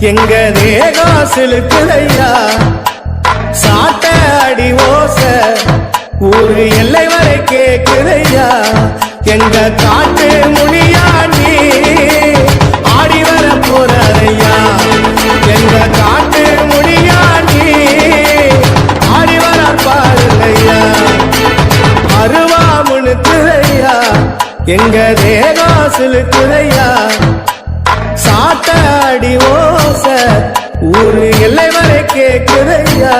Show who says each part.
Speaker 1: எங்க தேகம் சிலுக்குதையா சாட்ட அடி ஓச ஊரு எல்லை வரை கேக்குதையா? எங்க காட்டு முனியா நீ ஆடி வர போறையா எங்க காட்டு முனியா நீ ஆடி வர பாருங்கய்யா. அருவாமுனு முணுக்குதையா எங்க தேகம் சிலுக்குதையா ஒரு எல்லை வரை கேட்குதையா